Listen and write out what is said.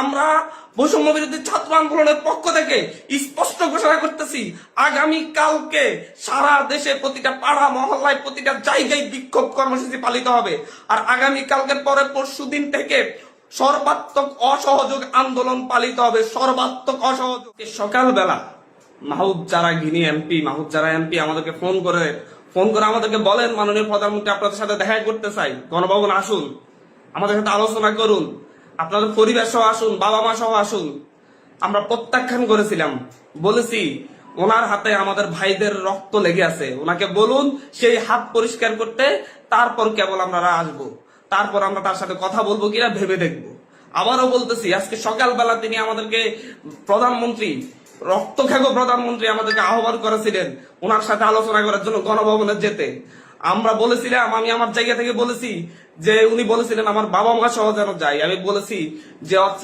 আমরা বৈষম্য বিরোধী ছাত্র আন্দোলনের পক্ষ থেকে স্পষ্ট ঘোষণা করতেছি, আগামী কালকে সারা দেশে প্রতিটা পাড়া, মহল্লায় প্রতিটা জায়গায় বিক্ষোভ কর্মসূচি পালিত হবে। আর আগামী কালকের পরে পরশু দিন থেকে সর্বাত্মক অসহযোগ আন্দোলন পালিত হবে। সর্বাত্মক অসহযোগ। সকালবেলা মাহুদ যারা গিনি এমপি মাহুদ যারা এমপি আমাদেরকে ফোন করে ফোন করে আমাদেরকে বলেন, মাননীয় প্রধানমন্ত্রী আপনাদের সাথে দেখা করতে চাই। গণভবন আসুন, আমাদের সাথে আলোচনা করুন। আপনাদের পরিবার সহ আসুন, বাবা মা সহ আসুন, আমরা প্রত্যাখ্যান করেছিলাম। বলেছি, ওনার হাতে আমাদের ভাইদের রক্ত লেগে আছে। ওনাকে বলুন, সেই হাত পরিষ্কার করতে তারপর কেবল আমরা আসব। তারপর আমরা তার সাথে কথা বলব কিনা ভেবে দেখব। আবারও বলতেছি, আজকে সকালবেলা তিনি আমাদেরকে প্রধানমন্ত্রী রক্তখ্যাগ প্রধানমন্ত্রী আমাদেরকে আহ্বান করেছিলেন, ওনার সাথে আলোচনা করার জন্য গণভবনে যেতে। আমরা বলেছিলাম, আমি আমার জায়গা থেকে বলেছি যে উনি বলেছিলেন, আমার বাবা মা সহ যেন যাই আমি বলেছি যে হচ্ছে